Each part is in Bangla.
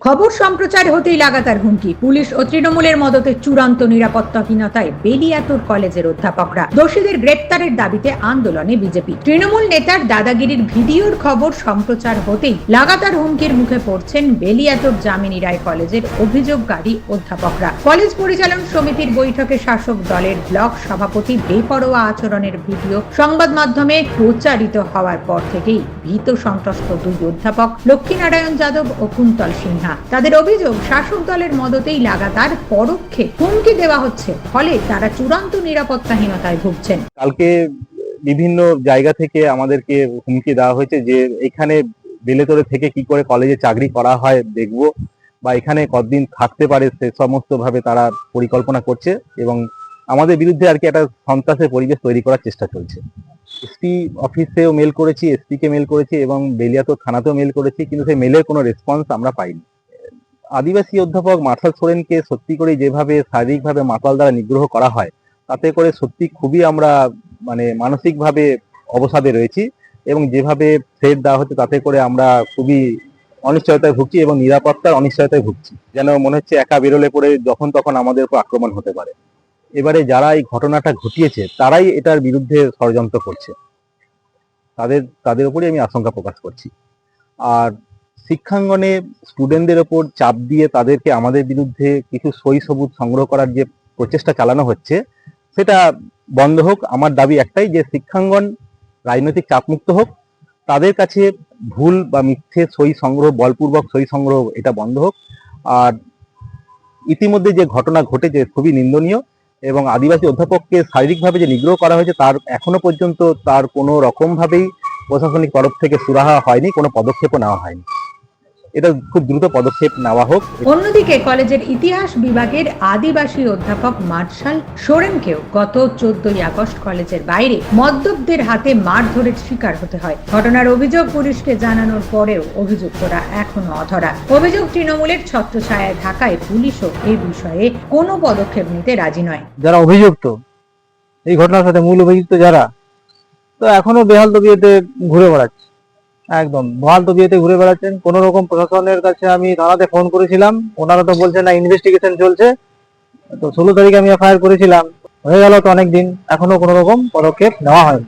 খবর সম্প্রচার হতেই লাগাতার হুমকি। পুলিশ ও তৃণমূলের মদতে চূড়ান্ত নিরাপত্তাহীনতায় বেলিয়াতুর কলেজের অধ্যাপকরা। দোষীদের গ্রেপ্তারের দাবিতে আন্দোলনে বিজেপি। তৃণমূল নেতার দাদাগিরির ভিডিওর খবর সম্প্রচার হতেই লাগাতার হুমকির মুখে পড়ছেন বেলিয়াতুর জামিনী রায় কলেজের অভিযোগকারী অধ্যাপকরা। কলেজ পরিচালন সমিতির বৈঠকে শাসক দলের ব্লক সভাপতি বেপরোয়া আচরণের ভিডিও সংবাদ মাধ্যমে প্রচারিত হওয়ার পর থেকেই ভীত সন্ত্রস্ত দুই অধ্যাপক লক্ষ্মীনারায়ণ যাদব ও কুন্তল সিনহা তাদের অভিযোগ, শাসক দলের মদতেই লাগাতার পরোক্ষে হুমকি দেওয়া হচ্ছে। ফলে তারা চূড়ান্ত নিরাপত্তাহীনতায় ভুগছেন। কালকে বিভিন্ন জায়গা থেকে আমাদেরকে হুমকি দেওয়া হয়েছে যে এখানে বেলেতরে থেকে কি করে কলেজে চাকরি করা হয় দেখব বা এখানে কতদিন থাকতে পারে সে সমস্ত ভাবে তারা পরিকল্পনা করছে এবং আমাদের বিরুদ্ধে আর কি একটা সন্ত্রাসের পরিবেশ তৈরি করার চেষ্টা চলছে। এসপি অফিসেও মেল করেছি এসপি কে মেল করেছি এবং বেলিয়াতো থানাতেও মেল করেছি, কিন্তু সেই মেলের কোনো রেসপন্স আমরা পাইনি। আদিবাসী অধ্যাপক মার্শাল সোরেনকে সত্যি করে যেভাবে শারীরিকভাবে মাতাল দ্বারা নিগ্রহ করা হয়, তাতে করে সত্যি খুবই আমরা মানে মানসিকভাবে অবসাদে রয়েছি এবং যেভাবে থ্রেট দেওয়া হচ্ছে তাতে করে আমরা খুবই অনিশ্চয়তায় ভুগছি এবং নিরাপত্তার অনিশ্চয়তায় ভুগছি। যেন মনে হচ্ছে একা বেরোলে পরে যখন তখন আমাদের উপর আক্রমণ হতে পারে। এবারে যারা এই ঘটনাটা ঘটিয়েছে, তারাই এটার বিরুদ্ধে ষড়যন্ত্র করছে। তাদের তাদের উপরই আমি আশঙ্কা প্রকাশ করছি। আর শিক্ষাঙ্গনে স্টুডেন্টদের ওপর চাপ দিয়ে তাদেরকে আমাদের বিরুদ্ধে কিছু সই সবুজ সংগ্রহ করার যে প্রচেষ্টা চালানো হচ্ছে, সেটা বন্ধ হোক। আমার দাবি একটাই যে শিক্ষাঙ্গন রাজনৈতিক চাপমুক্ত হোক। তাদের কাছে ভুল বা মিথ্যে সই সংগ্রহ, বলপূর্বক সই সংগ্রহ এটা বন্ধ হোক। আর ইতিমধ্যে যে ঘটনা ঘটেছে খুবই নিন্দনীয় এবং আদিবাসী অধ্যাপককে শারীরিকভাবে যে নিগ্রহ করা হয়েছে তার এখনও পর্যন্ত তার কোনো রকমভাবেই প্রশাসনিক তরফ থেকে সুরাহা হয়নি, কোনো পদক্ষেপও নেওয়া হয়নি। এটা খুব দ্রুত পদক্ষেপ নেওয়া হোক। অন্যদিকে কলেজের ইতিহাস বিভাগের আদিবাসী অধ্যাপক মার্শাল সোরেনকেও গত চোদ্দই আগস্ট কলেজের বাইরে মদ্যপদের হাতে মারধরের শিকার হতে হয়। ঘটনার অভিযোগ পুলিশকে জানানোর পরেও অভিযুক্তরা এখনও অধরা। অভিযোগ তৃণমূলের ছত্রছায়ায় থাকায় পুলিশও এই বিষয়ে কোনো পদক্ষেপ নিতে রাজি নয়। যারা অভিযুক্ত এই ঘটনার সাথে মূল অভিযুক্ত যারা তো এখনও বেহাল তবিয়েতে ঘুরে বেড়াচ্ছে। একদম। বেহাল তবিয়েতে ঘুরে বেড়াচ্ছেন। কোন রকম প্রশাসনের কাছে আমি থানাতে ফোন করেছিলাম। ওনারা তো বলছেন, না ইনভেস্টিগেশন চলছে। তো ষোলো তারিখে আমি এফআইআর করেছিলাম। হয়ে গেল তো অনেকদিন। এখনও কোনো রকম পদক্ষেপ নেওয়া হয়নি।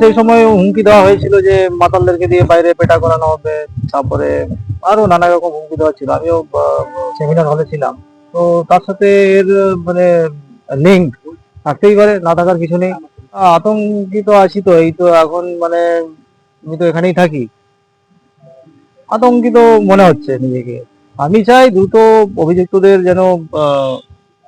সেই সময় হুমকি দেওয়া হয়েছিল যে, মাতালদেরকে দিয়ে বাইরে পেটা করানো হবে। তারপরে আরও নানা রকম হুমকি দেওয়া ছিল। আমিও সেমিনার হলে ছিলাম। তো তার সাথে এর মানে লিঙ্ক থাকতেই পারে, না থাকার কিছু নেই। আতঙ্কিত আছি তো, এই তো এখন মানে আমি তো এখানেই থাকি। আতঙ্কিত মনে হচ্ছে নিজেকে। আমি চাই দ্রুত অভিযুক্তদের যেন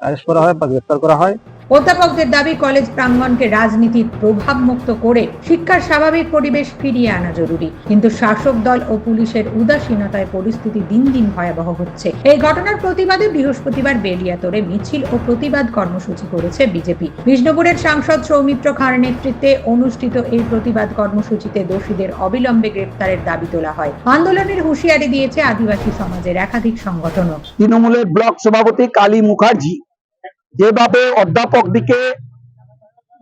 অ্যারেস্ট করা হয় বা গ্রেফতার করা হয়। অধ্যাপকদের দাবি, কলেজ প্রাঙ্গণকে রাজনীতির প্রভাব মুক্ত করে শিক্ষার স্বাভাবিক পরিবেশ ফিরিয়ে আনা জরুরি। কিন্তু শাসক দল ও পুলিশের উদাসীনতায় পরিস্থিতি দিন দিন ভয়াবহ হচ্ছে। এই ঘটনার প্রতিবাদে বৃহস্পতিবার বেলিয়াতরে মিছিল ও প্রতিবাদ কর্মসূচি করেছে বিজেপি। বিষ্ণুপুরের সাংসদ সৌমিত্র খাঁর নেতৃত্বে অনুষ্ঠিত এই প্রতিবাদ কর্মসূচিতে দোষীদের অবিলম্বে গ্রেপ্তারের দাবি তোলা হয়। আন্দোলনের হুঁশিয়ারি দিয়েছে আদিবাসী সমাজের একাধিক সংগঠনও। তৃণমূলের ব্লক সভাপতি কালী মুখার্জি। যেভাবে অধ্যাপক দিকে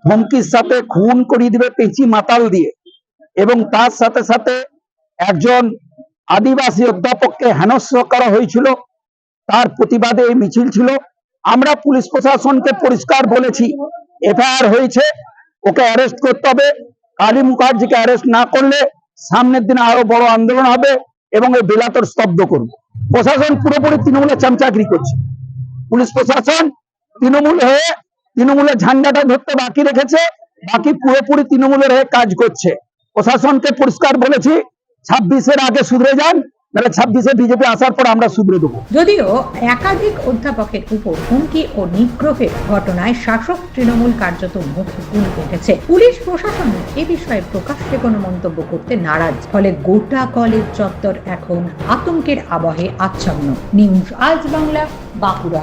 ধমকির সাথে খুন করিয়ে দিবে পেঁচি মাতাল দিয়ে, এবং তার সাথে সাথে একজন আদিবাসী অধ্যাপককে হেনস্থ করা হয়েছিল, তার প্রতিবাদে এই মিছিল ছিল। আমরা পুলিশ প্রশাসনকে পরিষ্কার বলেছি, এফআইআর হয়েছে, ওকে অ্যারেস্ট করতে হবে। কালী মুখার্জিকে অ্যারেস্ট না করলে সামনের দিনে আরও বড় আন্দোলন হবে এবং এই বেলাতর স্তব্ধ করবে। প্রশাসন পুরোপুরি তৃণমূলের চামচাগিরি করছে। পুলিশ প্রশাসন তৃণমূল হয়ে তৃণমূলের ঝান্ডাটা ধরতে বাকি রেখেছে, বাকি পুরোপুরি তৃণমূলের হয়ে কাজ করছে। প্রশাসনকে পরিষ্কার বলেছি, ছাব্বিশের আগে শুধরে যান ছাব্বিশে বিজেপি আসার পর আমরা শুধরে দেবো। যদিও একাধিক অধ্যাপকের উপর হুমকি ও নিগ্রহের ঘটনায় শাসক তৃণমূল কার্যত মুখে কুল উঠেছে পুলিশ প্রশাসন এ বিষয়ে প্রকাশ্যে কোনো মন্তব্য করতে নারাজ, ফলে গোটা কলেজ চত্বর এখন আতঙ্কের আবহে আচ্ছন্ন। নিউজ আজ বাংলা, বাঁকুড়া।